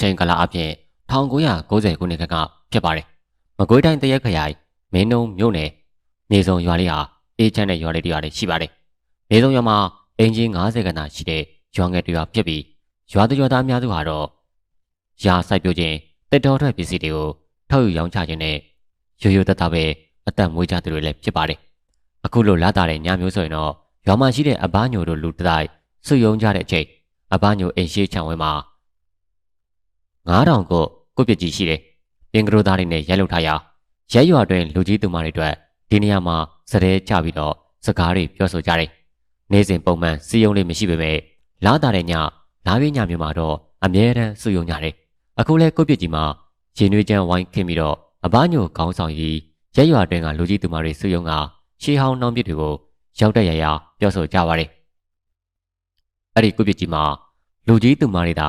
ချိန်ကာလအပြင်1990ခုနှစ်ကဖြစ်ပါတယ်။မကွေးတိုင်းတရက်ခရိုင်မင်းနုံမြို့နယ်နေစုံရွာလေးဟာအေးချမ်းတဲ့ရွာလေးတစ်ရွာလေးရှိပါတယ်။နေစုံရွာမှာအင်ဂျင်90ခန်းသာရှိတဲ့ရွာငယ်တစ်ရွာဖြစ်ပြီးရွာသူရွာသားအများစုဟာတော့ရာစိုက်ပျိုးခြင်းတက်တော်ထွက်ပစ္စည်းတွေကိုထောက်ယူရောင်းချခြင်းနဲ့ရိုးရိုးတတပဲအသက်မွေးကြသူတွေလည်းဖြစ်ပါတယ်။အခုလိုလာတာတဲ့ညမျိုးဆိုရင်တော့ရွာမှာရှိတဲ့အဘညိုတို့လူတတိုင်းစုယုံကြတဲ့အချိန်အဘညိုအိမ်ရှိချံဝဲမှာ 9000ကိုကိုပြစ်ကြီးရှိတယ်။ပြင်ကရိုသားတွေနဲ့ရိုက်လုပ်ထားရရဲရွာတွင်လူကြီးသူမတွေအတွက်ဒီနေရာမှာစတဲ့ချပြီးတော့စကားတွေပြောဆိုကြတယ်။နေ့စဉ်ပုံမှန်စီယုံလေးမရှိပေမဲ့လာတာတဲ့ညလာပြညမျိုးမှာတော့အမြဲတမ်းစုယုံကြတယ်။အခုလဲကိုပြစ်ကြီးမှာရင်နွေးချမ်းဝိုင်းခင်းပြီးတော့အဘညိုခေါင်းဆောင်ကြီးရဲရွာတွင်ကလူကြီးသူမတွေစုယုံကရှေးဟောင်းနှောင်းပြစ်တွေကိုရောက်တဲ့ရရပြောဆိုကြပါတယ်။အဲ့ဒီကိုပြစ်ကြီးမှာလူကြီးသူမတွေသာ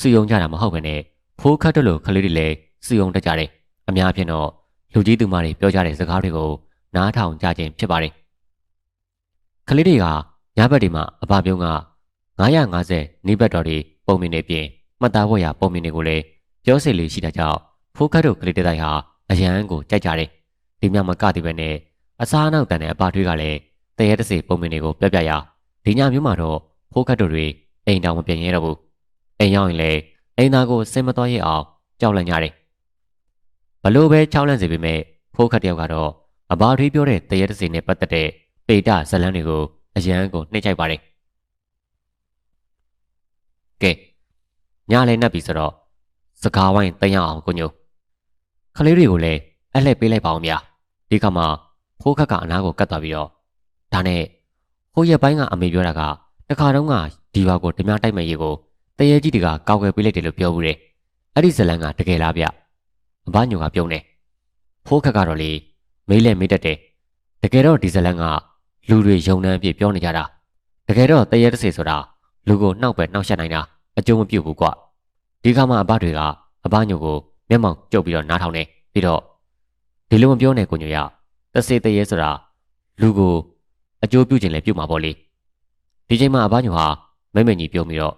စုယုံကြတာမဟုတ်ဘဲနဲ့ ဖိုးခတ်တို့လိုကလေးတွေလည်းစုယုံတတ်ကြတယ်။အများဖြင့်တော့လူကြီးသူမတွေပြောကြတဲ့စကားတွေကိုနားထောင်ကြခြင်းဖြစ်ပါတယ်။ကလေးတွေကညဘက်ဒီမှာအဘပြုံးက950နေဘက်တော်တွေပုံမြင်နေပြင်မှတ်သားဖို့ရပုံမြင်တွေကိုလည်းပြောစီလေးရှိတာကြောင့်ဖိုးခတ်တို့ကလေးတွေတိုင်းဟာအရန်ကိုကြိုက်ကြတယ်။ဒီမြမကတိပဲနဲ့အစားအနောက်တန်တဲ့အဘထွေးကလည်းတရေတစေပုံမြင်တွေကိုပြပြရဒီညမျိုးမှာတော့ဖိုးခတ်တို့တွေအိမ်တောင်မပြင်ရတော့ဘူး။အိမ်ရောက်ရင်လည်း အိမ်သားကိုစင်မတော်ရအောင်ကြောက်လန့်ကြတယ်။ဘလို့ပဲချောင်းလန့်စေပေမဲ့ဖိုးခတ်တယောက်ကတော့အဘာထွေးပြောတဲ့တရေတစေနဲ့ပတ်သက်တဲ့ပေတဇလန်းတွေကိုအရန်ကိုနှိမ့်ချိုက်ပါတယ်။ကဲညလည်းနှက်ပြီဆိုတော့စကားဝိုင်းတင်ရအောင်ကိုညိုခလေးတွေကိုလည်းအလှည့်ပေးလိုက်ပါအောင်ဗျာဒီကမှဖိုးခတ်ကအနားကိုကတ်သွားပြီးတော့ဒါနဲ့ဟိုရက်ပိုင်းကအမေပြောတာကတခါတုန်းကဒီဘွားကိုဓမြတိုက်မဲ့ရေကို တရေကြီးတကကောက်ွယ်ပေးလိုက်တယ်လို့ပြောဘူးတယ်အဲ့ဒီဇလန်းကတကယ်လားဗျအဘညိုကပြုံးတယ်ဖိုးခတ်ကတော့လေမေးလဲမေးတတ်တယ်တကယ်တော့ဒီဇလန်းကလူတွေယုံနှမ်းပြည့်ပြောနေကြတာတကယ်တော့တရေတစေဆိုတာလူကိုနှောက်ပဲနှောက်ရှက်နိုင်တာအကျုံးမပြုတ်ဘူးကွဒီကမှအဘတွေကအဘညိုကိုမျက်မှောင်ကျုပ်ပြီးတော့နားထောင်နေပြီးတော့ဒီလိုမပြောနဲ့ကိုညိုရတစေတရေဆိုတာလူကိုအကျိုးပြုခြင်းလည်းပြုမှာပေါ့လေဒီချိန်မှာအဘညိုဟာမိမ့်မကြီးပြုံးပြီးတော့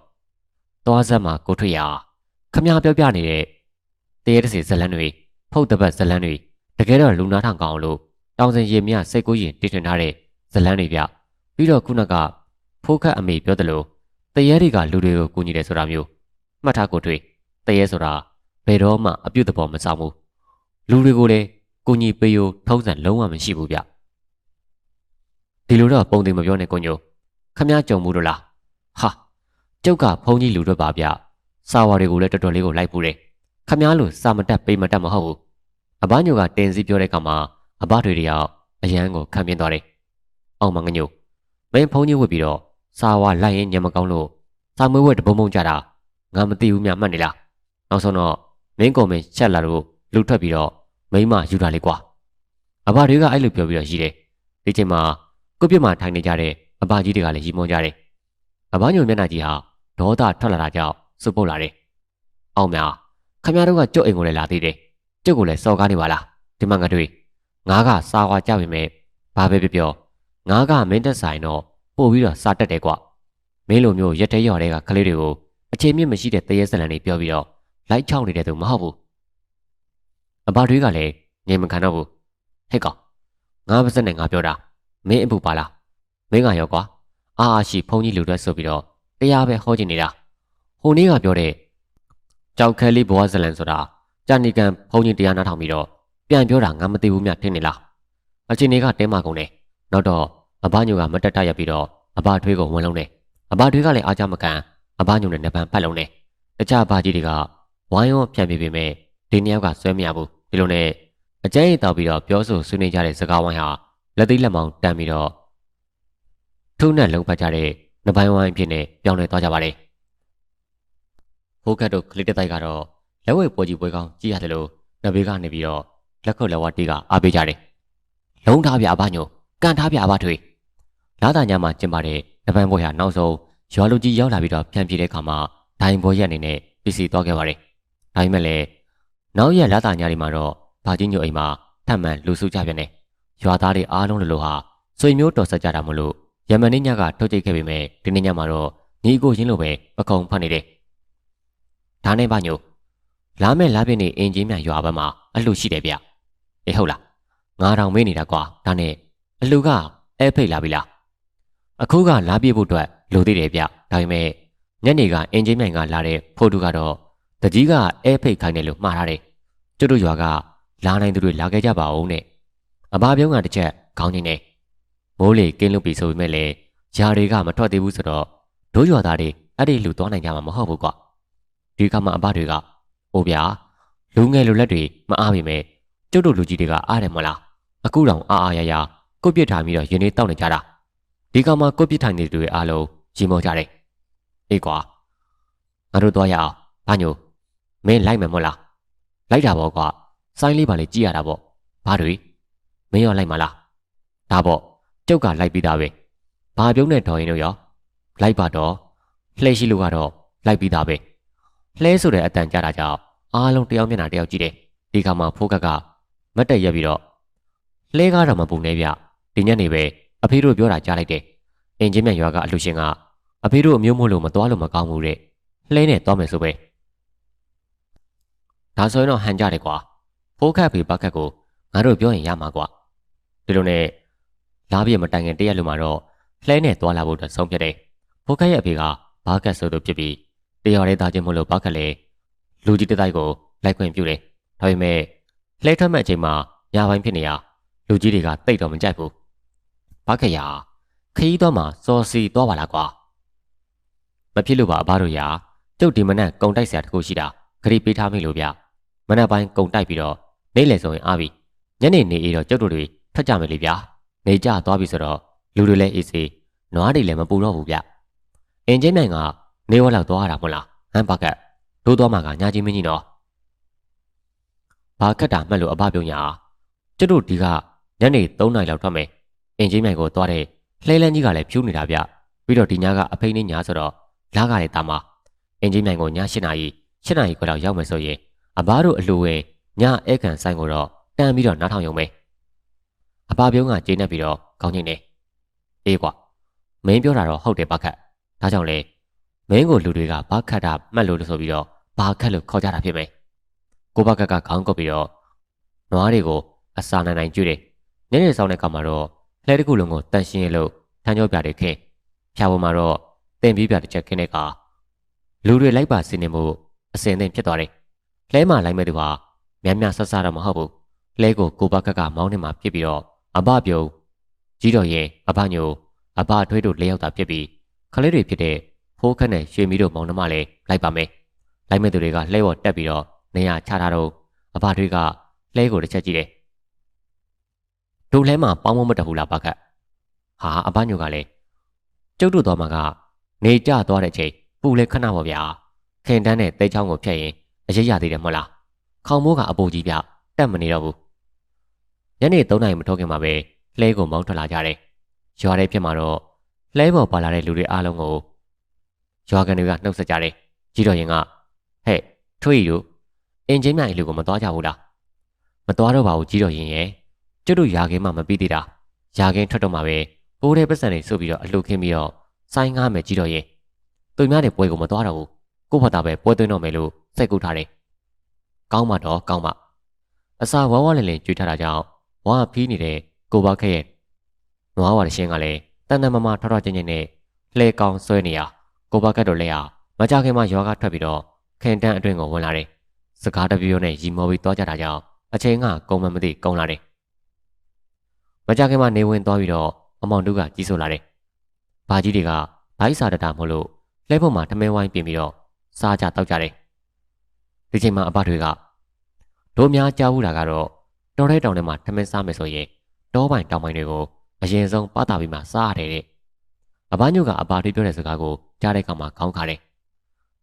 သွားဆက်မှာကိုထွေရခမ ्या ပြောပြနေတဲ့တရေတစေဇလန်းတွေဖုတ်တပတ်ဇလန်းတွေတကယ်တော့လူနာထောင်ကောင်းလို့တောင်စင်ရေမြစိတ်ကိုရင်တည်ထွင်ထားတဲ့ဇလန်းတွေပြပြီးတော့ခုနကဖိုးခတ်အမေပြောတယ်လို့တရေတွေကလူတွေကိုကူညီတယ်ဆိုတာမျိုးမှတ်ထားကိုထွေတရေဆိုတာဘယ်တော့မှအပြုတ်တဘောမဆောင်ဘူးလူတွေကိုလည်းကိုညီပေးရိုထုံးစံလုံးဝမရှိဘူးဗျဒီလိုတော့ပုံသိမပြောနဲ့ကိုညိုခမည်းကြုံမှုလို့လားဟာ ကျုပ်ကဖုန်းကြီးလူတွေပါဗျစာဝါတွေကိုလည်းတော်တော်လေးကိုလိုက်ပူတယ်ခမည်းလို့စာမတက်ပေးမတက်မဟုတ်ဘူးအဘညိုကတင်စီပြောတဲ့အခါမှာအဘတွေတယောက်အရန်ကိုခံပြင်းသွားတယ်အောင်မငညိုမင်းဖုန်းကြီးဝတ်ပြီးတော့စာဝါလိုက်ရင်ညမကောင်းလို့စာမွေးဝက်တပုံပုံကြတာငါမသိဘူးမြမှတ်နေလားနောက်ဆုံးတော့မင်းကုံမင်းချက်လာလို့လူထွက်ပြီးတော့မိမယူတာလေးကွာအဘတွေကအဲ့လိုပြောပြီးတော့ရှိတယ်ဒီချိန်မှာကိုပြစ်မှာထိုင်နေကြတဲ့အဘကြီးတွေကလည်းရီမုံကြတယ်အဘညုံမျက်နှာကြီးဟာ ဒေါသထွက်လာတာကြောင့်စုပ်ပုတ်လာတယ်အောင်များခမရတို့ကကြုတ်အိမ်ကိုလည်းလာသေးတယ်ကျုပ်ကိုလည်းစော်ကားနေပါလားဒီမှာငါတို့ငါးကစားွားကြပြီမဲ့ဘာပဲပြောပြောငါးကမင်းတက်ဆိုင်တော့ပို့ပြီးတော့စားတက်တယ်ကွမင်းလိုမျိုးရက်တဲရော်တဲ့ကကလေးတွေကိုအချိန်မြင့်မရှိတဲ့တရေစလန်တွေပြောပြီးတော့လိုက်ချောင်းနေတဲ့သူမဟုတ်ဘူးအဘတွေကလည်းငြိမ်မခံတော့ဘူးဟဲ့ကောင်ငါပါစက်နဲ့ငါပြောတာမင်းအပူပါလားမင်းကရောကွာအာအာရှိဖုန်းကြီးလူတွေဆိုပြီးတော့ တရားပဲဟောချင်နေတာဟိုနေ့ကပြောတဲ့ကြောက်ခဲလေးဘဝဇလန်ဆိုတာကြာနေကန်ဖုန်းကြီးတရားနားထောင်ပြီးတော့ပြန်ပြောတာငါမသိဘူးမြထင်နေလားအချင်းတွေကတဲမကုန်တယ်နောက်တော့အဘညိုကမတက်တရပြီးတော့အဘထွေးကိုဝင်လုံးတယ်အဘထွေးကလည်းအားကြမကန်အဘညုံနဲ့နပန်ဖတ်လုံးတယ်တခြားဘာကြီးတွေကဝိုင်းရောဖြန့်ပြပေမဲ့ဒီနှစ်ယောက်ကဆွဲမရဘူးဒီလိုနဲ့အကျဉ်းရတောက်ပြီးတော့ပြောဆိုဆွေးနွေးကြတဲ့စကားဝိုင်းဟာလက်သိလက်မောင်းတန်ပြီးတော့ထုံးနဲ့လုံဖတ်ကြတဲ့ နပိုင်းဝိုင်းဖြစ်နေပြောင်းလဲသွားကြပါတယ်ဟိုကတ်တို့ကလစ်တက်တိုက်ကတော့လက်ဝဲပေါ်ကြီးပွဲကောင်းကြည့်ရတယ်လို့နဘေးကနေပြီးတော့လက်ခုပ်လက်ဝါးတီးကအားပေးကြတယ်လုံထားပြအဘညိုကန်ထားပြအဘထွေလာတာညမှာကျင်ပါတဲ့နပန်းပွဲဟာနောက်ဆုံးရွာလူကြီးရောက်လာပြီးတော့ပြန်ပြေးတဲ့အခါမှာဒိုင်ဘောရက်အနေနဲ့ပစ္စည်းသွားခဲ့ပါတယ်။ဒါပေမဲ့လည်းနောက်ရက်လာတာညတွေမှာတော့ဘာကြီးညိုအိမ်မှာထပ်မံလူစုကြပြန်တယ်။ရွာသားတွေအားလုံးလိုလိုဟာဆွေမျိုးတော်ဆက်ကြတာမလို့ ယမန်နေ့ညကထုတ်ကြိတ်ခဲ့ပေမဲ့ဒီနေ့ညမှာတော့ညီကိုရင်းလိုပဲပကုံဖတ်နေတယ်။ဒါနဲ့ဘာညိုလာမဲ့လာပြည့်နေအင်ဂျင်မြန်ရွာဘက်မှာအလှရှိတယ်ဗျအေးဟုတ်လားငါတောင်မေးနေတာကွာဒါနဲ့အလှကအဲဖိတ်လာပြီလားအခုကလာပြည့်ဖို့အတွက်လိုသေးတယ်ဗျဒါပေမဲ့ညနေကအင်ဂျင်မြိုင်ကလာတဲ့ဖိုတူကတော့တကြီးကအဲဖိတ်ခိုင်းတယ်လို့မှားထားတယ်ကျွတ်တို့ရွာကလာနိုင်သူတွေလာခဲ့ကြပါဦးနဲ့အဘပြုံးကတစ်ချက်ခေါင်းနေနေ မိုးလေကင်းလွတ်ပြီဆိုပေမဲ့လည်းယာတွေကမထွက်သေးဘူးဆိုတော့ဒိုးရွာသားတွေအဲ့ဒီလူသွားနိုင်ကြမှာမဟုတ်ဘူးကွာဒီကမှအဘတွေကအိုဗျာလူငယ်လူလက်တွေမအားပေမဲ့ကျုပ်တို့လူကြီးတွေကအားတယ်မလားအခုတောင်အားအားရရကိုပြစ်ထားပြီးတော့ရင်းနေတောက်နေကြတာဒီကမှကိုပြစ်ထိုင်နေသူတွေအားလုံးရီမောကြတယ်အေးကွာငါတို့သွားရအောင်ဘာညိုမင်းလိုက်မယ်မဟုတ်လားလိုက်တာပေါ့ကွာစိုင်းလေးပါလေကြည့်ရတာပေါ့ဘာတွေမင်းရောလိုက်မလားဒါပေါ့ ကျုပ်ကလိုက်ပြီးသားပဲဘာပြုံးနဲ့တော်ရင်တို့ရောလိုက်ပါတော့လှဲရှိလို့ကတော့လိုက်ပြီးသားပဲလှဲဆိုတဲ့အတန်ကြတာကြောင့်အားလုံးတယောက်မျက်နှာတယောက်ကြည့်တယ်ဒီကမှဖိုးကကမတ်တက်ရက်ပြီးတော့လှဲကားတော့မပုံနေဗျဒီညနေပဲအဖေတို့ပြောတာကြားလိုက်တယ်အင်ဂျင်မြန်ရွာကအလူရှင်ကအဖေတို့အမျိုးမို့လို့မသွားလို့မကောင်းဘူးတဲ့လှဲနဲ့သွားမယ်ဆိုပဲဒါဆိုရင်တော့ဟန်ကြတယ်ကွာဖိုးခတ်ဖေဘတ်ခတ်ကိုငါတို့ပြောရင်ရမှာကွာဒီလိုနဲ့ လာပြည့်မတိုင်ခင်တရက်လူမှာတော့လှဲနဲ့သွားလာဖို့အတွက်ဆုံးဖြတ်တယ်ဖိုးခတ်ရဲ့အဖေကဘာကတ်ဆိုသူဖြစ်ပြီးတရားရဲသားချင်းမို့လို့ဘာကတ်လဲလူကြီးတတိုက်ကိုလိုက်ခွင့်ပြုတယ်ဒါပေမဲ့လှဲထွက်မဲ့အချိန်မှာညပိုင်းဖြစ်နေရလူကြီးတွေကတိတ်တော့မကြိုက်ဘူးဘာကတ်ရခရီးတော့မှစော်စီသွားပါလားကွာမဖြစ်လို့ပါအဘတို့ရာကျုပ်ဒီမနက်ကုံတိုက်ဆရာတခုရှိတာခရီးပေးထားမိလို့ဗျမနက်ပိုင်းကုံတိုက်ပြီးတော့နေ့လယ်ဆိုရင်အားပြီညနေနေအေးတော့ကျုပ်တို့တွေထွက်ကြမယ်လေဗျာ နေကြသွားပြီဆိုတော့လူတွေလည်းအေးစေးနွားတွေလည်းမပူတော့ဘူးဗျအင်ဂျင်မြိုင်ကနေဝက်လောက်သွားရတာမဟုတ်လားဟမ်ဘာကတ်တို့သွားမှာကညာကြီးမင်းကြီးနော်ဘာကတ်တာမှတ်လို့အဘပြုံညာကျုပ်တို့ဒီကညနေ3နာရီလောက်ထွက်မယ်အင်ဂျင်မြိုင်ကိုသွားတဲ့လှဲလန်းကြီးကလည်းဖြူးနေတာဗျပြီးတော့ဒီညကအဖိနေညာဆိုတော့လာကလည်းတာမအင်ဂျင်မြိုင်ကိုည7နာရီ7နာရီခွဲလောက်ရောက်မယ်ဆိုရင်အဘတို့အလူဝင်ညဧကန်ဆိုင်ကိုတော့တန်းပြီးတော့နားထောင်ရုံပဲ အဘပြုံးကကျေးနေပြီးတော့ကောင်းချင်းနေအေးကွာမင်းပြောတာတော့ဟုတ်တယ်ဘခတ်ဒါကြောင့်လေမင်းကိုလူတွေကဘာခတ်တာမှတ်လို့လို့ဆိုပြီးတော့ဘာခတ်လို့ခေါ်ကြတာဖြစ်မယ်ကိုဘကကခေါင်းကုပ်ပြီးတော့နွားတွေကိုအစာနိုင်နိုင်ကျွေးတယ်ညနေဆောင်တဲ့ကမှာတော့လှဲတစ်ခုလုံးကိုတန်ရှင်းရလို့ထမ်းကြောပြတွေခင်းဖြာပေါ်မှာတော့တင်ပြီးပြတစ်ချက်ခင်းတဲ့ကလူတွေလိုက်ပါစင်းနေမှုအစင်သင်ဖြစ်သွားတယ်လဲမှလိုက်မဲ့သူဟာများများဆဆတော့မဟုတ်ဘူးလဲကိုကိုဘကကမောင်းနေမှာဖြစ်ပြီးတော့ အဘပြုံကြီးတော်ရင်အဘညိုအဘထွေးတို့၄ယောက်သာဖြစ်ပြီးခလေးတွေဖြစ်တဲ့ဖိုးခက်နဲ့ရွှေမီတို့မောင်နှမလည်းလိုက်ပါမယ်လိုက်မဲ့သူတွေကလှဲပေါ်တက်ပြီးတော့နေရာချထားတော့အဘထွေးကလှဲကိုတစ်ချက်ကြည့်တယ်တို့လှဲမှာပေါင်းမမတက်ဘူးလားဘကတ်ဟာအဘညိုကလည်းကျုပ်တို့တော်မှာကနေကြသွားတဲ့အချိန်ပူလဲခဏပါဗျာခင်တန်းနဲ့တဲချောင်းကိုဖျက်ရင်အရေးရသေးတယ်မဟုတ်လားခေါင်မိုးကအပူကြီးပြတက်မနေတော့ဘူး ညနေ3နာရီမထုတ်ခင်မှာပဲလှဲကိုမောင်းထွက်လာကြတယ်ရွာထဲဖြစ်မှာတော့လှဲပေါ်ပါလာတဲ့လူတွေအားလုံးကိုရွာကန်တွေကနှုတ်ဆက်ကြတယ်ကြီးတော်ရင်ကဟဲ့ထွေးရီတို့အင်ဂျင်မြိုင်လူကိုမသွားကြဘူးလားမသွားတော့ပါဘူးကြီးတော်ရင်ရဲ့ကျွတ်တို့ယာခင်းမှမပြီးသေးတာယာခင်းထွက်တော့မှပဲပိုးတဲ့ပတ်စံတွေစုပ်ပြီးတော့အလှခင်းပြီးတော့စိုင်းငားမယ်ကြီးတော်ရင်သူများတဲ့ပွဲကိုမသွားတော့ဘူးကို့ဘာသာပဲပွဲသွင်းတော့မယ်လို့စိတ်ကူးထားတယ်ကောင်းမှတော့ကောင်းမှအစာဝါးဝါလင်လင်ကြွေးထားတာကြောင့် ဝါဖီးနေတဲ့ကိုဘခက်ရဲ့နွားဝါတရှင်းကလည်းတန်တန်မမထောက်ထောက်ကျင်းကျင်းနဲ့လှဲကောင်းဆွဲနေရကိုဘကတ်တို့လည်းဟာမကြခင်မှာယောဂထွက်ပြီးတော့ခင်တန်းအတွင်းကိုဝင်လာတယ်စကားတပြောနဲ့ရီမောပြီးသွားကြတာကြောင့်အချိန်ကကုံမမသိကုံလာတယ်မကြခင်မှာနေဝင်သွားပြီးတော့အမောင်တို့ကကြီးဆိုလာတယ်ဘာကြီးတွေကဘိုက်စာတတာမို့လို့လှဲဖို့မှာထမင်းဝိုင်းပြင်ပြီးတော့စားကြတောက်ကြတယ်ဒီချိန်မှာအဘတွေကတို့များကြားဘူးတာကတော့ တော်တဲ့တောင်ထဲမှာထမင်းစားမယ်ဆိုရင်တောပိုင်တောင်ပိုင်တွေကိုအရင်ဆုံးပတာပြီးမှစားရတယ်တဲ့အဘညုကအဘာတွေပြောတဲ့စကားကိုကြားတဲ့အခါမှာခေါင်းခါတယ်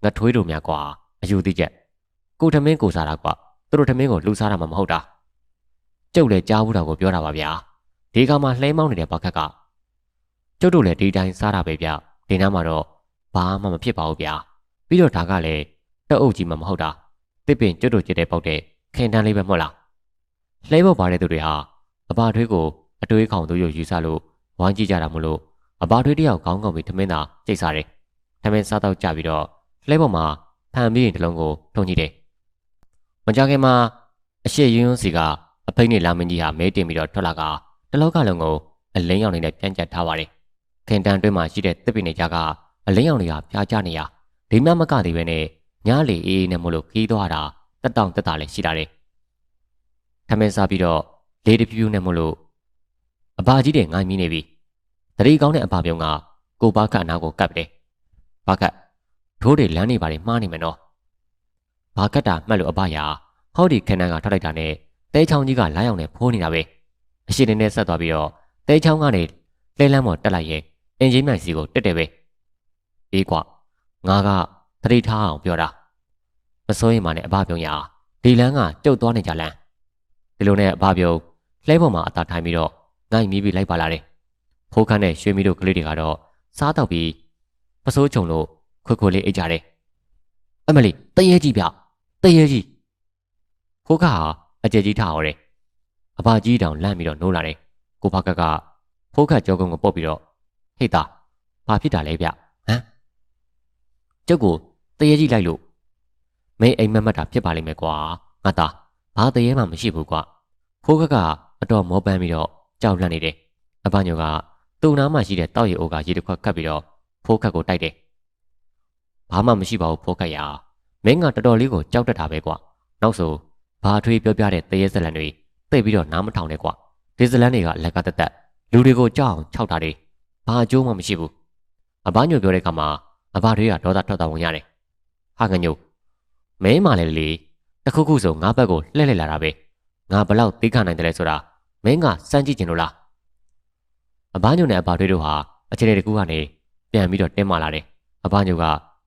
ငါထွေးတို့များကွာအယူသိချက်ကိုထမင်းကိုစားတာကွာသူတို့ထမင်းကိုလှူစားတာမှမဟုတ်တာကျုပ်လည်းကြားဘူးတာကိုပြောတာပါဗျာဒီကောင်မှလှဲမောင်းနေတဲ့ဘခက်ကကျုပ်တို့လည်းဒီတိုင်းစားတာပဲဗျဒီနားမှာတော့ဘာမှမဖြစ်ပါဘူးဗျာပြီးတော့ဒါကလည်းတက်အုပ်ကြီးမှမဟုတ်တာတစ်ပင်ကျုပ်တို့ကြည့်တဲ့ပေါက်တဲ့ခင်တန်းလေးပဲမဟုတ်လား လှဲဖို့ပါတဲ့သူတွေဟာအဘာထွေးကိုအတွေးခေါင်သူရုပ်ယူဆလို့ဝိုင်းကြည့်ကြတာမလို့အဘာထွေးတယောက်ခေါင်းကောက်ပြီးထမင်းသာကြိတ်စားတယ်ထမင်းစားတော့ကြပြီးတော့လှဲပေါ်မှာဖန်ပြီးရင်တလုံးကိုထုံကြည့်တယ်မကြခင်မှာအရှိယွန်းယွန်းစီကအဖိတ်နဲ့လာမင်းကြီးဟာမဲတင်ပြီးတော့ထွက်လာကတလောကလုံးကိုအလင်းရောင်နေတဲ့ပြန်ကျက်ထားပါတယ်ခင်တန်တွင်းမှာရှိတဲ့တစ်ပင်တွေကြားကအလင်းရောင်တွေကပြားကျနေရဒီမှမကသေးပဲနဲ့ညလေအေးအေးနဲ့မို့လို့ခီးသွားတာတက်တောင့်တက်တာလည်းရှိတာတယ် ထမင်းစားပြီးတော့လေးတပြူးပြူးနဲ့မို့လို့အဘာကြီးတွေငိုင်းမိနေပြီတတိကောင်းတဲ့အဘာပြုံးကကိုဘာခအနာကိုကပ်တယ်ဘာခထိုးတွေလမ်းနေပါလေမှားနေမယ်နော်ဘာကတ်တာမှတ်လို့အဘရာဟောဒီခဏကထွက်လိုက်တာနဲ့တဲချောင်းကြီးကလာရောက်နေဖိုးနေတာပဲအရှိနေနဲ့ဆက်သွားပြီးတော့တဲချောင်းကနေလဲလန်းပေါ်တက်လိုက်ရင်အင်ဂျင်မိုင်စီကိုတက်တယ်ပဲအေးကွာငါကသတိထားအောင်ပြောတာမစိုးရင်မှလည်းအဘပြုံးရဒီလန်းကကျုပ်သွားနေကြလန်း ဒီလိုနဲ့အဘပြုံးလှဲပေါ်မှာအသာထိုင်ပြီးတော့ငိုက်မီးပြီးလိုက်ပါလာတယ်ဖိုးခန်းနဲ့ရွှေမီတို့ကလေးတွေကတော့စားတော့ပြီးပစိုးချုံလို့ခွေခွေလေးအိတ်ကြတယ်အမလီတရေကြီးဗျတရေကြီးဖိုးခါဟာအကျယ်ကြီးထားဟောတယ်အဘကြီးတောင်လန့်ပြီးတော့နိုးလာတယ်ကိုဖကကဖိုးခတ်ကြောကုန်းကိုပုတ်ပြီးတော့ဟေ့တာဘာဖြစ်တာလဲဗျဟမ်ကျုပ်ကိုတရေကြီးလိုက်လို့မင်းအိမ်မက်မက်တာဖြစ်ပါလိမ့်မယ်ကွာငါသား ဘာတရေမှမရှိဘူးကွာဖိုးခက်ကအတော်မောပန်းပြီးတော့ကြောက်လန့်နေတယ်အဘညိုကသူ့နားမှာရှိတဲ့တောက်ရီအိုကရေတစ်ခွက်ကပ်ပြီးတော့ဖိုးခက်ကိုတိုက်တယ်ဘာမှမရှိပါဘူးဖိုးခက်ရမင်းကတော်တော်လေးကိုကြောက်တတ်တာပဲကွာနောက်ဆိုဘာထွေးပြောပြတဲ့တရေဇလန်တွေသိပြီးတော့နားမထောင်နဲ့ကွာဒီဇလန်တွေကလက်ကတက်တက်လူတွေကိုကြောက်အောင်ခြောက်တာတွေဘာအကျိုးမှမရှိဘူးအဘညိုပြောတဲ့အခါမှာအဘတွေကဒေါသထွက်သွားဝင်ရတယ်ဟာငညိုမဲမလဲလေ တခုခုဆိုငါဘက်ကိုလှည့်လှည့်လာတာပဲငါဘလောက်သိခနိုင်တယ်လဲဆိုတာမင်းကစမ်းကြည့်ကျင်လို့လားအဘညိုနဲ့အဘတွေတို့ဟာအခြေအနေတကူကနေပြန်ပြီးတော့တင်းမာလာတယ်အဘညိုက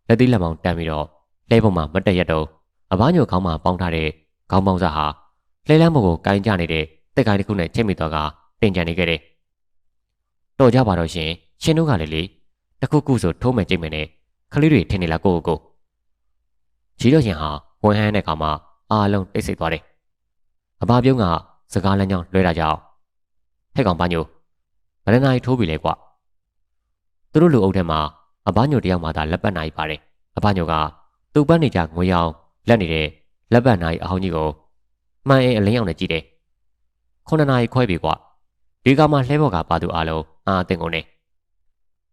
လက်သီးလက်မောင်းတန်းပြီးတော့လဲပုံမှာမတက်ရက်တော့အဘညိုခေါင်းမှာပေါင်းထားတဲ့ခေါင်းပေါင်းစားဟာလှဲလန်းမို့ကိုကိုင်းကြနေတဲ့တက်ကိုင်းတစ်ခုနဲ့ချိတ်မိတော့ကတင်ကြံနေခဲ့တယ်တော်ကြပါတော့ရှင်ရှင်တို့ကလည်းလေတခုခုဆိုထိုးမယ်ကြိတ်မယ်နဲ့ခလေးတွေထင်နေလားကိုကိုကိုကြီးတော့ရှင်ဟာဝန်ဟန်းတဲ့ခါမှာ အားလုံးတိတ်ဆိတ်သွားတယ်အဘပြုံးကစကားလမ်းကြောင်းလွှဲတာကြောင့်ဟဲ့ကောင်ဘာညိုဗရဏာကြီးထိုးပြီလေကွာသူတို့လူအုပ်ထဲမှာအဘညိုတယောက်မှသာလက်ပတ်နိုင်ပါတယ်အဘညိုကသူ့ပတ်နေကြငွေရောင်လက်နေတဲ့လက်ပတ်နိုင်အဟောင်းကြီးကိုမှန်အင်းအလင်းရောင်နဲ့ကြည့်တယ်ခုနှစ်နာရီခွဲပြီကွာဒီကမှလှဲဘော်ကပါသူအားလုံးအာအတင်ကုန်နေ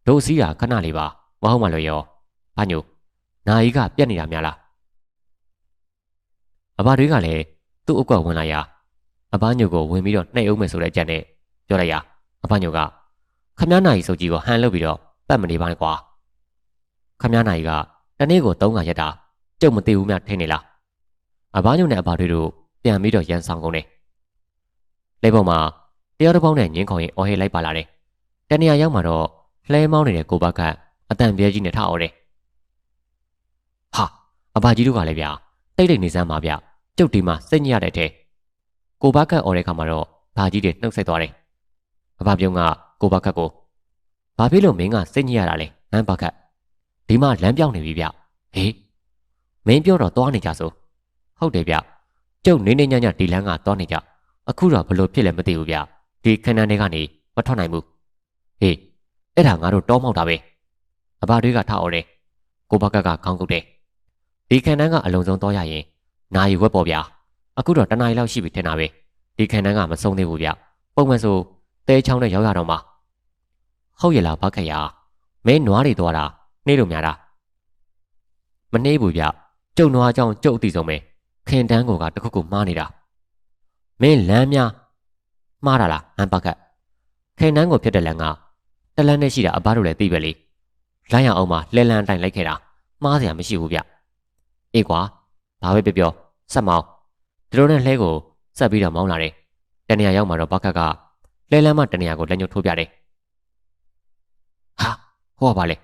တို့စီးတာခဏလေးပါမဟုတ်မှလို့ရောဘာညိုနာယီကပြက်နေတာများလား အဘတွေကလည်းသူ့အကွက်ဝင်လာရာအဘညိုကိုဝင်ပြီးတော့နှိပ်အောင်မယ်ဆိုတဲ့အကြံနဲ့ပြောလိုက်ရာအဘညိုကခမည်းနာယီစုပ်ကြီးကိုဟန်လုပ်ပြီးတော့ပတ်မနေပါနဲ့ကွာခမည်းနာယီကတနေ့ကို၃ခါရက်တာကျုပ်မသိဘူးများထင်နေလားအဘညိုနဲ့အဘတွေတို့ပြန်ပြီးတော့ရန်ဆောင်ကုန်တယ်လဲပေါ်မှာတယောက်တစ်ပေါင်းနဲ့ငင်းခုံရင်အော်ဟေးလိုက်ပါလာတယ်တနေရာရောက်မှာတော့လှဲမောင်းနေတဲ့ကိုဘကအတန်ပြဲကြီးနဲ့ထအော်တယ်ဟာအဘကြီးတို့ကလည်းဗျာ တိတ်တိတ်နေစမ်းပါဗျကျုပ်ဒီမှာစိတ်ညစ်ရတဲ့ထဲကိုဘကအော်တဲ့ခါမှာတော့ဘာကြီးတွေနှုတ်ဆက်သွားတယ်အဘပြုံးကကိုဘကကိုဘာဖြစ်လို့မင်းကစိတ်ညစ်ရတာလဲဟမ်ဘကဒီမှာလမ်းပြောင်းနေပြီဗျဟေးမင်းပြောတော့သွားနေကြဆိုဟုတ်တယ်ဗျကျုပ်နေနေညညဒီလမ်းကသွားနေကြအခုတော့ဘလို့ဖြစ်လဲမသိဘူးဗျဒီခဏနေကနေမထွက်နိုင်ဘူးဟေးအဲ့ဒါငါတို့တောမောက်တာပဲအဘတွေကထအော်တယ်ကိုဘကကခေါင်းကုတ်တယ် ဒီခဏန်းကအလုံးစုံတော့ရရင်နာယီဝက်ပေါ်ဗျာအခုတော့တနားရီလောက်ရှိပြီထင်တာပဲဒီခဏန်းကမဆုံးသေးဘူးဗျပုံမှန်ဆိုတဲချောင်းနဲ့ရောက်ရတော့မှာဟုတ်ရဲ့လားဘခက်ရမင်းနွားတွေသွားတာနှေးလို့များတာမနှေးဘူးဗျကျုံနွားအကြောင်းကျုပ်အသိဆုံးပဲခင်တန်းကိုကတခုခုမှားနေတာမင်းလမ်းများမှားတာလားဟမ်ပါကတ်ခင်တန်းကိုဖြစ်တဲ့လမ်းကတလန်းနဲ့ရှိတာအဘတို့လည်းသိပဲလေလိုင်းရအောင်မှလှဲလန်းတိုင်းလိုက်ခဲ့တာမှားစရာမရှိဘူးဗျ အေးကွာဒါပဲပြောပြောဆက်မောင်းဒီလိုနဲ့လှဲကိုဆက်ပြီးတော့မောင်းလာတယ်တနေရာရောက်မှာတော့ဘကတ်ကလှဲလန်းမတနေရာကိုလက်ညှိုးထိုးပြတယ်ဟာဟောပါလေ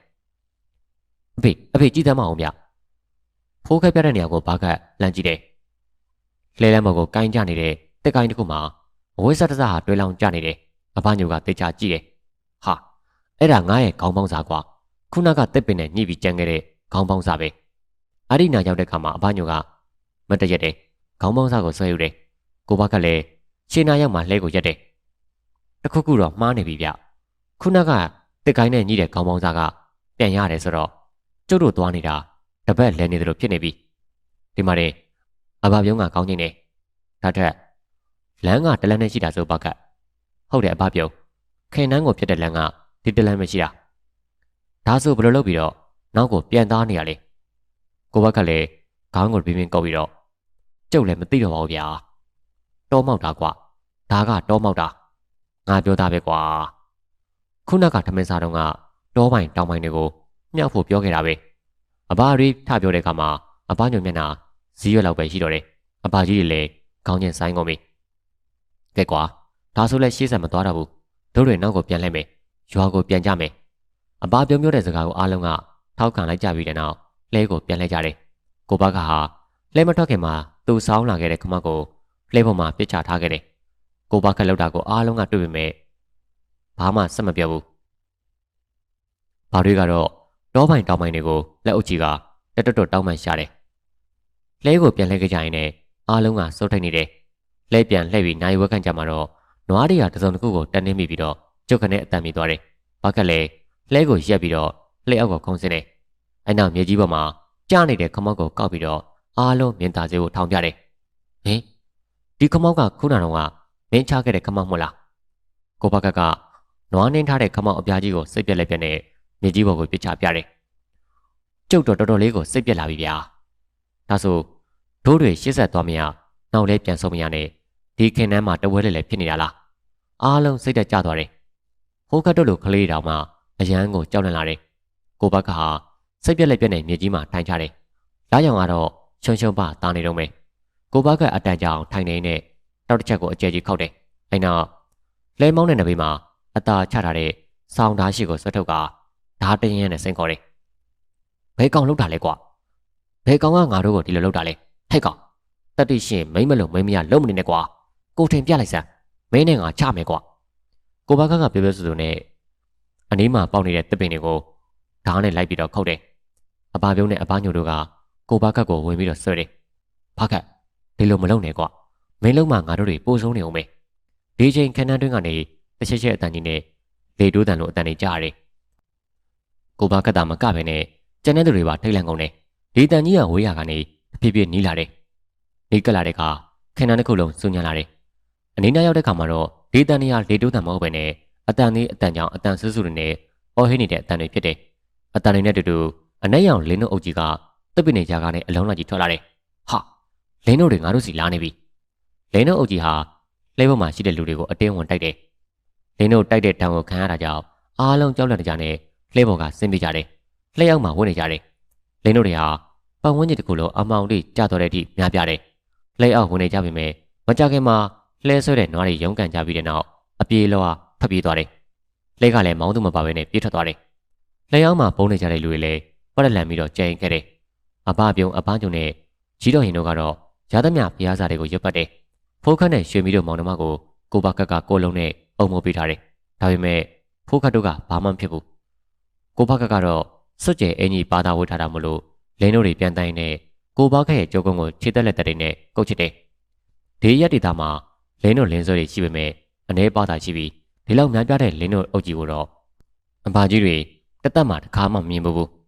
အဖေအဖေကြည့်သမ်းမအောင်ဗျဖိုးခက်ပြတဲ့နေရာကိုဘကတ်လမ်းကြည့်တယ်လှဲလန်းမကိုကိုင်းကြနေတဲ့တက်ကိုင်းတစ်ခုမှာအဝိဇ္ဇတစဟာတွဲလောင်းကြနေတယ်အဘညိုကတေချာကြည့်တယ်ဟာအဲ့ဒါငါရဲ့ခေါင်းပေါင်းစားကွာခုနကတက်ပင်နဲ့ညှိပြီးကြံခဲ့တဲ့ခေါင်းပေါင်းစားပဲ အဲ့ဒီနာရောက်တဲ့ခါမှာအဘညိုကမတရက်တယ်ခေါင်းပေါင်းစားကိုဆွဲယူတယ်ကိုဘကလည်းရှင်းနာရောက်မှလှဲကိုရက်တယ်တခုခုတော့မှားနေပြီဗျခုနကတက်ကိုင်းနဲ့ညှိတဲ့ခေါင်းပေါင်းစားကပြန်ရတယ်ဆိုတော့ကျုပ်တို့သွားနေတာတပတ်လဲနေတယ်လို့ဖြစ်နေပြီဒီမှာတင်အဘပြုံးကကောင်းချင်းနေဒါထက်လမ်းကတလန်းနဲ့ရှိတာဆိုပါကတ်ဟုတ်တယ်အဘပြုံးခင်နှန်းကိုဖြစ်တဲ့လမ်းကဒီတလန်းပဲရှိတာဒါဆိုဘယ်လိုလုပ်ပြီးတော့နောက်ကိုပြန်သားနေရလဲ ကိုဘက်ကလည်းခေါင်းကိုပြင်းပြင်းကောက်ပြီးတော့ကျုပ်လည်းမသိတော့ပါဘူးဗျာတောမောက်တာကွာဒါကတောမောက်တာငါပြောတာပဲကွာခုနကထမင်းစားတော့ကတောပိုင်တောင်ပိုင်တွေကိုမြောက်ဖို့ပြောခဲ့တာပဲအဘရီထပြောတဲ့အခါမှာအဘညုံမျက်နှာဇီးရွက်လောက်ပဲရှိတော့တယ်အဘကြီးတွေလည်းခေါင်းချင်းဆိုင်ကုန်ပြီကဲကွာဒါဆိုလည်းရှေ့ဆက်မသွားတော့ဘူးတို့တွေနောက်ကိုပြန်လှည့်မယ်ရွာကိုပြန်ကြမယ်အဘပြောမျိုးတဲ့စကားကိုအားလုံးကထောက်ခံလိုက်ကြပြီးတဲ့နောက် လဲကိုပြန်လှည့်ကြတယ်ကိုဘကဟာလဲမထွက်ခင်မှာသူဆောင်းလာခဲ့တဲ့ခမကိုလဲပေါ်မှာပစ်ချထားခဲ့တယ်ကိုဘကလောက်တာကိုအားလုံးကတွေ့ပေမဲ့ဘာမှဆက်မပြောဘူးဘာတွေကတော့တောပိုင်တောင်ပိုင်တွေကိုလက်အုပ်ကြီးကတက်တက်တော့တောင်းမှန်ရှာတယ်လဲကိုပြန်လှည့်ခဲ့ကြရင်လည်းအားလုံးကစိုးထိုက်နေတယ်လဲပြန်လှည့်ပြီးနိုင်ဝက်ခန့်ကြမှာတော့နွားတွေကတစုံတစ်ခုကိုတက်နှင်းမိပြီးတော့ကျုပ်ခနဲ့အတန်မိသွားတယ်ဘာကလည်းလဲကိုရက်ပြီးတော့လှဲအောက်ကိုခုံစင်းတယ် အဲ့နောက်မြေကြီးပေါ်မှာကြားနေတဲ့ခမောက်ကိုကောက်ပြီးတော့အားလုံးမြင်သာစေဖို့ထောင်ပြတယ်ဟင်ဒီခမောက်ကခုနကတော့ကမင်းချခဲ့တဲ့ခမောက်မဟုတ်လားကိုဘကကနွားနှင်းထားတဲ့ခမောက်အပြားကြီးကိုစိတ်ပြက်လက်ပြက်နဲ့မြေကြီးပေါ်ကိုပြစ်ချပြတယ်ကျုပ်တော့တော်တော်လေးကိုစိတ်ပြက်လာပြီဗျာဒါဆိုဒိုးတွေရှစ်ဆက်သွားမရနောက်လဲပြန်ဆုံးမရနဲ့ဒီခင်နှမ်းမှာတဝဲလေးလည်းဖြစ်နေတာလားအားလုံးစိတ်တက်ကြသွားတယ်ဟိုးကတ်တို့လိုကလေးတောင်မှအရန်ကိုကြောက်လန့်လာတယ်ကိုဘကဟာ စိတ်ပြက်လက်ပြက်နဲ့မြေကြီးမှာထိုင်ကြတယ်လာရောင်ကတော့ရှုံရှုံပတာနေတော့မယ်ကိုဘကအတန်ကြောင်ထိုင်နေနဲ့တောက်တစ်ချက်ကိုအကျယ်ကြီးခောက်တယ်အဲ့နောက်လဲမောင်းတဲ့နဘေးမှာအตาချထားတဲ့ဆောင်းဓာတ်ရှိကိုဆွတ်ထုတ်ကဓာတ်တရင်နဲ့ဆင်းခေါ်တယ်ဘယ်ကောင်လောက်တာလဲကွာဘယ်ကောင်ကငါတို့ကိုဒီလိုလောက်တာလဲဟဲ့ကောင်တတိရှင်မိမ့်မလို့မိမ့်မရလုံးမနေနဲ့ကွာကိုထင်ပြလိုက်စမ်းမင်းနဲ့ငါချမယ်ကွာကိုဘကကပြောပြောဆိုဆိုနဲ့အနီးမှာပေါက်နေတဲ့တစ်ပင်တွေကိုဓာတ်နဲ့လိုက်ပြီးတော့ခုတ်တယ် အဘာပြုံးနဲ့အဘာညိုတို့ကကိုဘကကိုဝင်ပြီးတော့ဆွဲတယ်ဖခတ်ဒီလိုမလုပ်နဲ့ကွာမင်းလုံးမှငါတို့တွေပို့ဆုံးနေအောင်ပဲဒီချိန်ခန်းန်းတွင်းကနေတစ်ချက်ချက်အတန်ကြီးနဲ့လေတိုးတန်လိုအတန်တွေကြားရတယ်ကိုဘကတာမကပဲနဲ့ကျန်တဲ့သူတွေပါထိတ်လန့်ကုန်တယ်ဒီတန်ကြီးကဝေးရကနေတဖြည်းဖြည်းနီးလာတယ်နီးကလာတဲ့အခါခန်းန်းတစ်ခုလုံးစုံညံလာတယ်အနည်းနားရောက်တဲ့ခါမှာတော့ဒေတန်နေရလေတိုးတန်မဟုတ်ပဲနဲ့အတန်လေးအတန်ကြောင်အတန်ဆူဆူတွေနဲ့အော်ဟင်းနေတဲ့အတန်တွေဖြစ်တယ်။အတန်တွေနဲ့တူတူ အနက်ရောင်လင်းတို့အုပ်ကြီးကတပ်ပင်နေကြကားနဲ့အလုံးလိုက်ကြီးထွက်လာတယ်။ဟာလင်းတို့တွေငါတို့စီလာနေပြီ။လင်းတို့အုပ်ကြီးဟာလဲပေါ်မှာရှိတဲ့လူတွေကိုအတင်းဝင်တိုက်တယ်။လင်းတို့တိုက်တဲ့တောင်ကိုခံရတာကြောင့်အားလုံးကြောက်လန့်ကြတဲ့လှဲပေါ်ကဆင်းပြေးကြတယ်။လှဲရောက်မှဝင်နေကြတယ်။လင်းတို့တွေဟာပတ်ဝန်းကျင်တစ်ခုလုံးအမောင်လေးကျသွားတဲ့အထိများပြားတယ်။လှဲအောက်ဝင်နေကြပြီမဲ့မကြခင်မှာလှဲဆွဲတဲ့နွားတွေရုန်းကန်ကြပြီးတဲ့နောက်အပြေးလောကဖပ်ပြေးသွားတယ်။လှဲကလည်းမောင်းသူမပါဘဲနဲ့ပြေးထွက်သွားတယ်။လှဲရောက်မှပုံနေကြတဲ့လူတွေလည်း ပတ်လက်လန်ပြီးတော့ကြိမ်ခဲ့တယ်။အဘပြုံအဘကျုံနဲ့ကြီးတော်ရင်တို့ကတော့ရသမျှဖျားစာတွေကိုရွတ်ပတ်တယ်။ဖိုးခတ်နဲ့ရွှေမီတို့မောင်နှမကိုကိုဘကက်ကကိုလုံးနဲ့အုံမိုးပေးထားတယ်။ဒါပေမဲ့ဖိုးခတ်တို့ကဘာမှမဖြစ်ဘူး။ကိုဘကက်ကတော့စွတ်ကျဲအင်ကြီးပါတာဝတ်ထားတာမလို့လင်းတို့တွေပြန်တိုင်းနဲ့ကိုဘကက်ရဲ့ကြောကုန်းကိုခြေတက်လက်တက်တွေနဲ့ကုတ်ချစ်တယ်။ဒီရက်ဒေတာမှာလင်းတို့လင်းစွဲတွေရှိပေမဲ့အနေပါတာရှိပြီးဒီလောက်များပြားတဲ့လင်းတို့အုပ်ကြီးကိုတော့အဘာကြီးတွေတသက်မှတစ်ခါမှမမြင်ဘူး။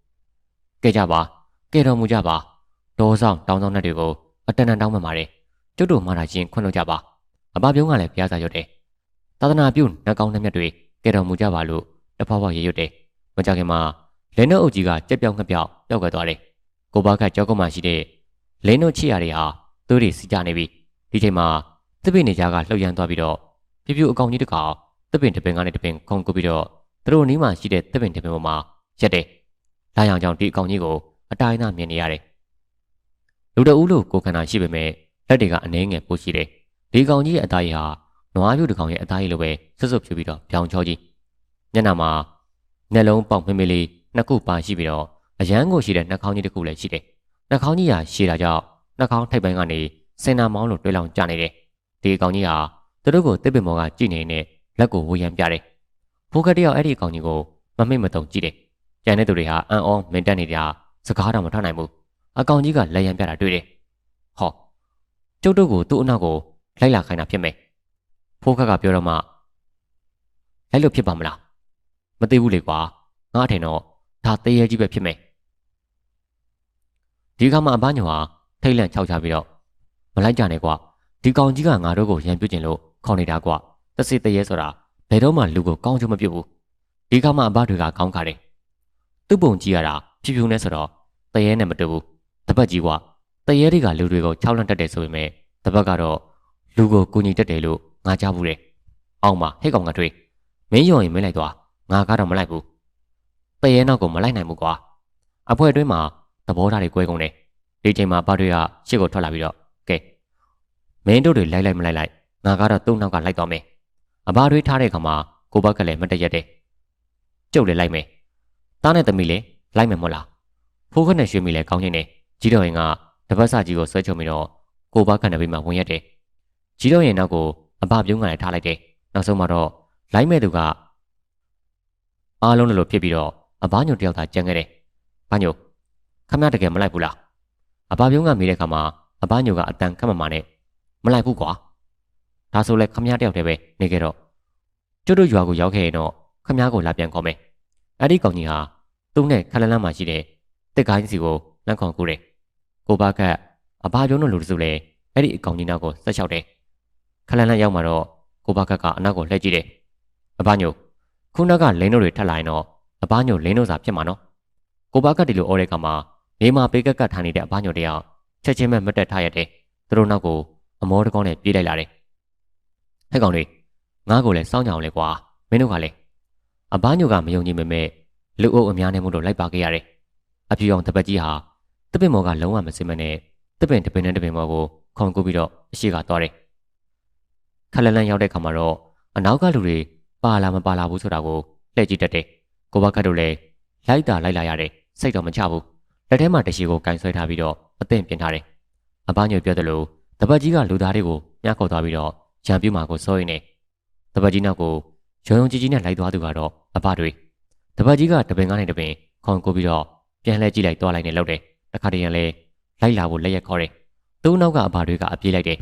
ကဲကြပါကဲတော်မူကြပါဒေါ်ဆောင်တောင်းတောင်းနဲ့တွေကိုအတန်တန်တောင်းမှပါတယ်။ကျုပ်တို့မာတာချင်းခွင့်လို့ကြပါ။အဘပြုံးကလည်းဘုရားစာရွတ်တယ်။သာသနာပြုနှကောင်းနှမျက်တွေကဲတော်မူကြပါလို့တဖွားဖွားရေရွတ်တယ်။မကြခင်မှာလင်းတို့အုပ်ကြီးကကြက်ပြောင်းငှက်ပြောက်ပျောက်ကွယ်သွားတယ်။ကိုဘကကြောကုန်းမှာရှိတဲ့လင်းတို့ချီရတွေဟာသူတွေစီကြနေပြီ။ဒီချိန်မှာသစ်ပင်တွေကြားကလှုပ်ရမ်းသွားပြီးတော့ပြပြအကောင်ကြီးတစ်ကောင်သစ်ပင်တစ်ပင်ကနေတစ်ပင်ခုန်ကူပြီးတော့သူတို့နီးမှရှိတဲ့သစ်ပင်တစ်ပင်ပေါ်မှာရက်တယ်။ လာရောင်ကြောင့်ဒီအကောင်ကြီးကိုအတိုင်းအသားမြင်နေရတယ်။လူတအူးလို့ကိုခန္ဓာရှိပေမဲ့လက်တွေကအနှဲငယ်ပိုရှိတယ်။ဒီကောင်ကြီးရဲ့အသားရည်ဟာနွားပြူတစ်ကောင်ရဲ့အသားရည်လိုပဲဆွတ်ဆွတ်ဖြူပြီးတော့ပြောင်ချောကြီးညနာမှာနှလုံးပေါက်မင်းမလေးနှစ်ခုပါရှိပြီးတော့အရန်ကိုရှိတဲ့နှာခေါင်းကြီးတစ်ခုလည်းရှိတယ်။နှာခေါင်းကြီးဟာရှည်တာကြောင့်နှာခေါင်းထိပ်ပိုင်းကနေစင်နာမောင်းလိုတွဲလောင်ကျနေတယ်။ဒီအကောင်ကြီးဟာသူတို့ကိုတစ်ပင်မော်ကကြည့်နေတဲ့လက်ကိုဝေယံပြတယ်။ဖိုးကတယောက်အဲ့ဒီအကောင်ကြီးကိုမမိတ်မတုံကြည့်တယ်။ ကျန်တဲ့သူတွေဟာအံ့ဩမင်တက်နေကြစကားတော့မထွက်နိုင်ဘူး။အကောင်ကြီးကလက်ရံပြတာတွေ့တယ်။ဟောကျုပ်တို့ကိုသူ့အနောက်ကိုလိုက်လာခိုင်းတာဖြစ်မယ်။ဖိုးခက်ကပြောတော့မှအဲ့လိုဖြစ်ပါမလား။မသိဘူးလေကွာ။ငါအထင်တော့ဒါတရေကြီးပဲဖြစ်မယ်။ဒီခါမှာအဘညောဟာထိတ်လန့်ခြောက်ချပြီးတော့မလိုက်ကြနဲ့ကွာဒီကောင်ကြီးကငါတို့ကိုရန်ပြုတ်ကျင်လို့ခေါ်နေတာကွာတစီတရေဆိုတာဘယ်တော့မှလူကိုကောင်းချုံမပြုတ်ဘူးဒီကမှအဘတွေကကောင်းခါတယ် သူ့ပုံကြည့်ရတာဖြူဖြူနဲ့ဆိုတော့တရေနဲ့မတူဘူးတပတ်ကြီးကွာတရေတွေကလူတွေကိုခြောက်လန့်တတ်တယ်ဆိုပေမဲ့တပတ်ကတော့လူကိုကူညီတတ်တယ်လို့ငါကြားဘူးတယ်အောင်ပါဟဲ့ကောင်ကတွေ့မင်းရော်ရင်မင်းလိုက်သွားငါကတော့မလိုက်ဘူးတရေနောက်ကိုမလိုက်နိုင်ဘူးကွာအဖွဲအတွင်းမှာသဘောထားတွေ꿰ကုန်တယ်ဒီချိန်မှာဘတွေကရှစ်ကိုထွက်လာပြီးတော့ကဲမင်းတို့တွေလိုက်လိုက်မလိုက်လိုက်ငါကတော့သူ့နောက်ကလိုက်သွားမယ်အဘတွေထားတဲ့ခါမှာကိုဘက်ကလည်းမတည့်ရက်တယ်ကျုပ်လည်းလိုက်မယ် တားနဲ့သမီးလည်းလိုက်မယ်မို့လားဖိုးခနဲ့ရွှေမီလည်းကောင်းချင်းတယ်ကြီးတော်ရင်ကတပတ်စကြီးကိုဆွဲချုံပြီးတော့ကိုဘကနဲ့ပြီးမှဝင်ရက်တယ်ကြီးတော်ရင်နောက်ကိုအဘပြုံးကလည်းထားလိုက်တယ်နောက်ဆုံးမှာတော့လိုက်မဲ့သူကအားလုံးလိုဖြစ်ပြီးတော့အဘညိုတယောက်သာကြံခဲ့တယ်ဘာညိုခမရတကယ်မလိုက်ဘူးလားအဘပြုံးကမေးတဲ့ခါမှာအဘညိုကအတန်ခက်မမာနဲ့မလိုက်ဘူးကွာဒါဆိုလဲခမရတယောက်တည်းပဲနေခဲ့တော့ကျွတ်တို့ရွာကိုရောက်ခဲ့ရင်တော့ခမရကိုလာပြန်ခေါ်မယ်အဲ့ဒီကောင်ကြီးဟာ သူ့နဲ့ခလန်းလန်းမှာရှိတဲ့တစ်ကိုင်းစီကိုလန့်ခေါင်ကူတယ်ကိုဘကအဘပြုံးတို့လူတစုလဲအဲ့ဒီအကောင်ကြီးနောက်ကိုဆက်လျှောက်တယ်ခလန်းလန်းရောက်မှာတော့ကိုဘကကအနောက်ကိုလှည့်ကြည့်တယ်အဘညိုခုနကလင်းတို့တွေထက်လာရင်တော့အဘညိုလင်းတို့စာဖြစ်မှာနော်ကိုဘကဒီလိုအော်တဲ့ခါမှာနေမှာပေးကက်ကတ်ထားနေတဲ့အဘညိုတယောက်ချက်ချင်းပဲမတက်ထားရတယ်သူတို့နောက်ကိုအမောတကောင်းနဲ့ပြေးလိုက်လာတယ်ဟဲ့ကောင်လေးငါ့ကိုလည်းစောင်းကြအောင်လေကွာမင်းတို့ကလည်းအဘညိုကမယုံကြည်မမဲ့ လူအုပ်အများနဲ့မို့လို့လိုက်ပါခဲ့ရတယ်အဖြူအောင်တပတ်ကြီးဟာတပင်မော်ကလုံးဝမစင်မနဲ့တပင်တပင်နဲ့တပင်မော်ကိုခေါင်ကူပြီးတော့အရှိကသွားတယ်ခလလန်ရောက်တဲ့ခါမှာတော့အနောက်ကလူတွေပါလာမပါလာဘူးဆိုတာကိုလှည့်ကြည့်တတ်တယ်ကိုဘခတ်တို့လည်းလိုက်တာလိုက်လာရတယ်စိတ်တော့မချဘူးလက်ထဲမှာတရှိကိုကင်ဆွဲထားပြီးတော့အသင့်ပြင်ထားတယ်အဘညိုပြောသလိုတပတ်ကြီးကလူသားတွေကိုမြှခေါ်သွားပြီးတော့ရံပြူမာကိုစိုးရင်နေတပတ်ကြီးနောက်ကိုရုံရုံကြီးကြီးနဲ့လိုက်သွားသူကတော့အဘတွေ တပတ်ကြီးကတပင်ကားနဲ့တပင်ခေါင်ကိုပြီးတော့ပြန်လှည့်ကြည့်လိုက်သွားလိုက်နေလို့တယ်တခါတည်းရန်လဲလိုက်လာဖို့လက်ရက်ခေါ်တယ်သူ့နောက်ကအဘတွေကအပြေးလိုက်တယ်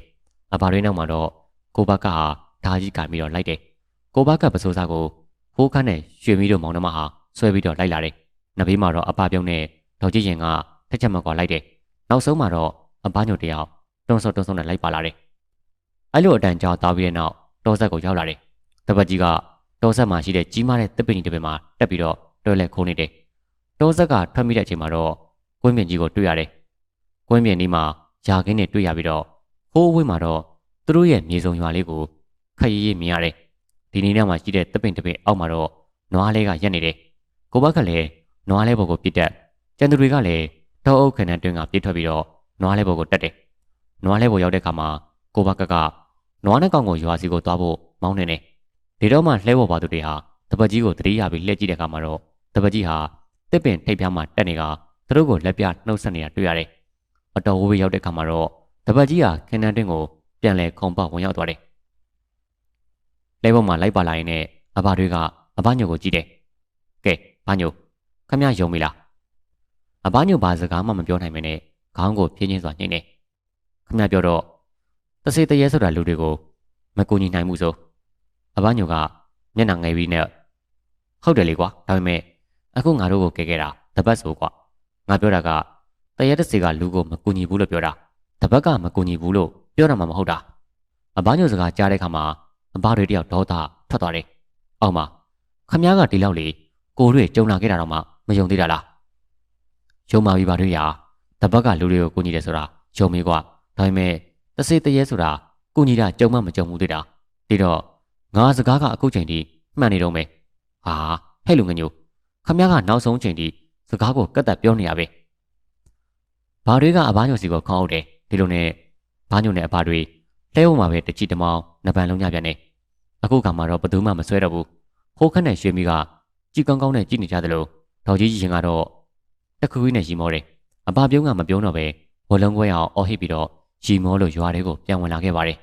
အဘတွေနောက်မှာတော့ကိုဘကဟာဓာကြီးကပြီးတော့လိုက်တယ်ကိုဘကပစိုးစားကိုဟိုးခန်းနဲ့ရွှေမီတို့မောင်နှမဟာဆွဲပြီးတော့လိုက်လာတယ်နဘေးမှာတော့အပပြုံးနဲ့ဒေါ်ကြီးရင်ကတစ်ချက်မှကွာလိုက်တယ်နောက်ဆုံးမှာတော့အပညိုတယောက်တွန်းဆော့တွန်းဆော့နဲ့လိုက်ပါလာတယ်အဲ့လိုအတန်ကြောသားပြီးတဲ့နောက်တော်ဆက်ကိုရောက်လာတယ်တပတ်ကြီးက တော်ဆက်မှာရှိတဲ့ကြီးမားတဲ့တစ်ပင်ကြီးတစ်ပင်မှာတက်ပြီးတော့တွဲလဲခိုးနေတယ်တော်ဆက်ကထွက်မိတဲ့အချိန်မှာတော့ကွင်းပြင်ကြီးကိုတွေ့ရတယ်ကွင်းပြင်ဒီမှာယာခင်းနဲ့တွေ့ရပြီးတော့ဟိုးအဝေးမှာတော့သူတို့ရဲ့မြေစုံရွာလေးကိုခက်ရည်ရည်မြင်ရတယ်ဒီနေ့နောက်မှာရှိတဲ့တပင်တပင်အောက်မှာတော့နွားလေးကရက်နေတယ်ကိုဘကလည်းနွားလေးဘော်ကိုပြစ်တက်ကျန်သူတွေကလည်းတောအုပ်ခဏတွင်းကပြစ်ထွက်ပြီးတော့နွားလေးဘော်ကိုတက်တယ်နွားလေးဘော်ရောက်တဲ့ခါမှာကိုဘကကနွားနှကောင်ကိုရွာစီကိုသွားဖို့မောင်းနေတယ် ဒီတော့မှလှဲဘော်ပါသူတွေဟာတပတ်ကြီးကိုတတိယပြီးလှည့်ကြည့်တဲ့အခါမှာတော့တပတ်ကြီးဟာတစ်ပင်ထိပ်ပြားမှာတက်နေကသူတို့ကိုလက်ပြနှုတ်ဆက်နေတာတွေ့ရတယ်အတော်ဝေးဝေးရောက်တဲ့ခါမှာတော့တပတ်ကြီးဟာခင်းနှန်းတွင်းကိုပြန်လဲခုံပေါက်ဝင်ရောက်သွားတယ်လဲဘော်မှာလိုက်ပါလာရင်လည်းအဘတွေကအဘညိုကိုကြည့်တယ်ကဲဘာညိုခမရယုံပြီလားအဘညိုဘာစကားမှမပြောနိုင်မနဲ့ခေါင်းကိုဖြင်းချင်းစွာညှိနေခမရပြောတော့တစေတရေဆိုတာလူတွေကိုမကူညီနိုင်ဘူးဆို အဘညိုကမျက်နှာငယ်ပြီးနဲ့ဟုတ်တယ်လေကွာဒါပေမဲ့အခုငါတို့ကိုကဲခဲ့တာတပတ်ဆိုကွာငါပြောတာကတရေတစေကလူကိုမကူညီဘူးလို့ပြောတာတပတ်ကမကူညီဘူးလို့ပြောတာမှမဟုတ်တာအဘညိုစကားကြားတဲ့ခါမှာအဘတွေတယောက်ဒေါသထွက်သွားတယ်အောက်မှာခမည်းကဒီလောက်လေကိုတွေကြုံလာခဲ့တာတော့မှမယုံသေးတာလားယုံပါပြီပါတွေရာတပတ်ကလူတွေကိုကူညီတယ်ဆိုတာယုံမေးကွာဒါပေမဲ့တစေတရေဆိုတာကူညီတာကြုံမှမကြုံဘူးသေးတာဒီတော့ ငါစကားကအခုချိန်ထိမှန်နေတော့မယ်ဟာဟဲ့လူငညိုခမည်းကနောက်ဆုံးချိန်ထိစကားကိုကတ်တက်ပြောနေရပဲဘာတွေကအဘညိုစီကိုခေါင်းအုပ်တယ်ဒီလိုနဲ့ဘာညိုနဲ့အဘတွေလဲဝမှာပဲတချီတမောင်းနပန်လုံးညပြန်နေအခုကမှတော့ဘယ်သူမှမဆွဲတော့ဘူးဟိုးခက်နဲ့ရွှေမီကကြည်ကောင်းကောင်းနဲ့ကြည်နေကြသလိုဒေါ်ကြီးကြီးရင်ကတော့တခုခွေးနဲ့ရီမောတယ်အဘပြုံးကမပြုံးတော့ပဲဝလုံးခွဲအောင်အော်ဟစ်ပြီးတော့ရီမောလို့ရွာတွေကိုပြန်ဝင်လာခဲ့ပါတယ်